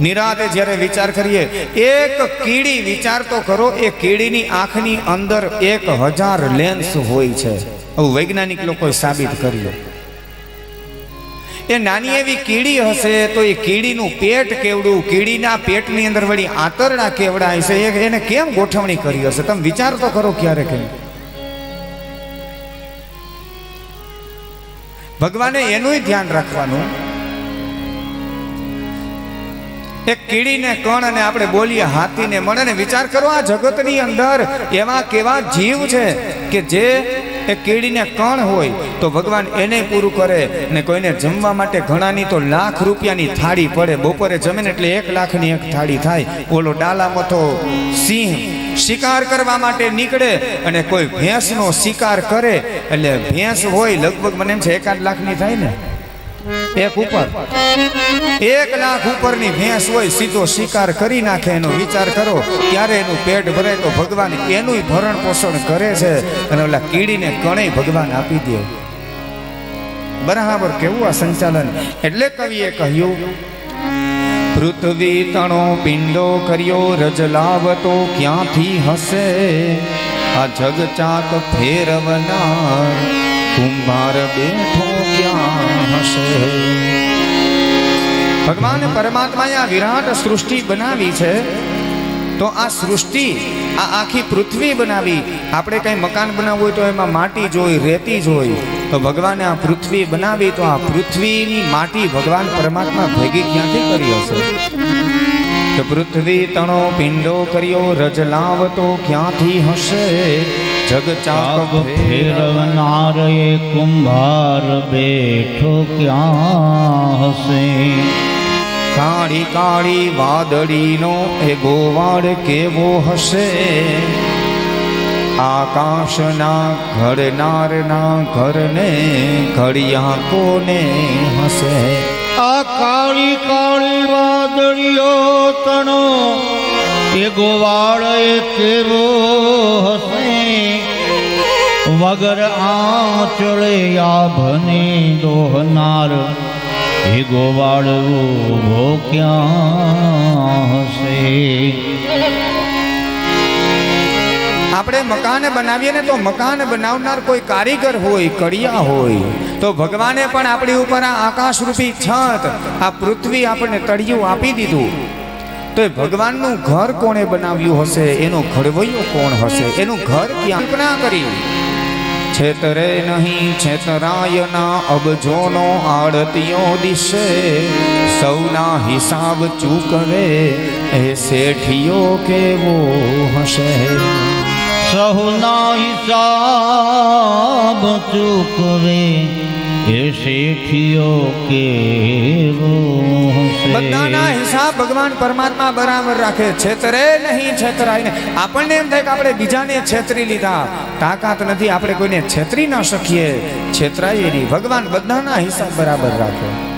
નિરાતે જ્યારે વિચાર કરીએ, એક કીડી વિચાર તો કરો એ કીડીની આંખની અંદર એક હજાર લેન્સ હોય છે. આવું વૈજ્ઞાનિક લોકોએ સાબિત કર્યું. એ નાની એવી કીડી હશે તો એ કીડીનું પેટ કેવડું, કીડીના પેટની અંદર વળી આંતરડા કેવડા હશે એને કેમ ગોઠવણી કરી હશે? તમે વિચાર તો કરો ક્યારે કેમ? ભગવાને એનું ધ્યાન રાખવાનું. એક કીડીને કણ અને આપણે બોલીએ, હાથીને મળે ને વિચાર કરો આ જગતની અંદર એવા કેવા જીવ છે કે જે એ કીડીને કણ હોય તો ભગવાન એને પૂરું કરે ને કોઈને જમવા માટે ઘણાની તો લાખ રૂપિયાની થાળી પડે. બપોરે જમે ને એટલે એક લાખની એક થાળી થાય. ઓલો ડાલા મથો સિંહ શિકાર કરવા માટે નીકળે અને કોઈ ભેંસનો શિકાર કરે. એટલે ભેંસ હોય, લગભગ મને એમ છે એકાદ લાખની થાય ને. એક ઉપર. એક લાખ ઉપરની ભેંસ હોય, સીધો શિકાર કરી નાખે, એનો વિચાર કરો. ત્યારે એનું પેટ ભરે તો ભગવાન એનું ભરણ પોષણ કરે છે અને ઓલા કીડીને કણે ભગવાન આપી દે. બરાબર કેવું આ સંચાલન? એટલે કવિએ કહ્યું, પૃથ્વી તણો પિંડો કર્યો રજલાવતો ક્યાંથી હશે? આ જગચાક ફેરવનાર કુંભાર બેઠો ક્યાં હશે? ભગવાન પરમાત્માએ આ વિરાટ સૃષ્ટિ બનાવી છે. તો આ સૃષ્ટિ, આ આખી પૃથ્વી બનાવી, આપણે કઈ મકાન બનાવવું હોય તો એમાં માટી જોઈ, રેતી જોઈ. તો ભગવાને આ પૃથ્વી બનાવી, તો આ પૃથ્વીની માટી ભગવાન પરમાત્મા ભેગી ક્યાંથી કરી હશે? તો પૃથ્વી તણો પિંડો કર્યો, રજ લાવતો ક્યાંથી હશે? જગ ચાક ચાક ફેરવનાર એ કુંભાર બેઠો ક્યાં હશે? કાળી કાળી વાદળીનો એ ગોવાળ કેવો હશે? આકાશના ઘડનારના ઘરને ઘડિયા કોને હશે? આ કાળી કાળી વાદળીઓ તણો એ ગોવાળ કેવો હશે વગર આંચળે આભને દોહનાર, એ ગોવાળ ઊભો હશે? આપણે મકાન બનાવીએ ને તો મકાન બનાવનાર કોઈ કારીગર હોય, કડિયા હોય, તો ભગવાને પણ આપણી ઉપર આ આકાશરૂપી છત આ પૃથ્વી આપણને તળિયું આપી દીધું. તો એ ભગવાનનું ઘર કોણે બનાવ્યું હશે? એનો ઘડવૈયો કોણ હશે? એનું ઘર ક્યાં? કરી. છેતરે નહીં, છેતરાયના અબજોનો આડતીઓ દિશે. સૌના હિસાબ ચૂકવે, એ શેઠિયો કેવો હશે? સૌના હિસાબ ચૂકવે બધાના હિસાબ ભગવાન પરમાત્મા બરાબર રાખે, છેતરે નહીં, છેતરાય ને આપણને એમ થાય કે આપણે બીજાને છેતરી લીધા. તાકાત નથી, આપણે કોઈને છેતરી ના શકીએ. છેતરાય નહીં ભગવાન બધાના હિસાબ બરાબર રાખે.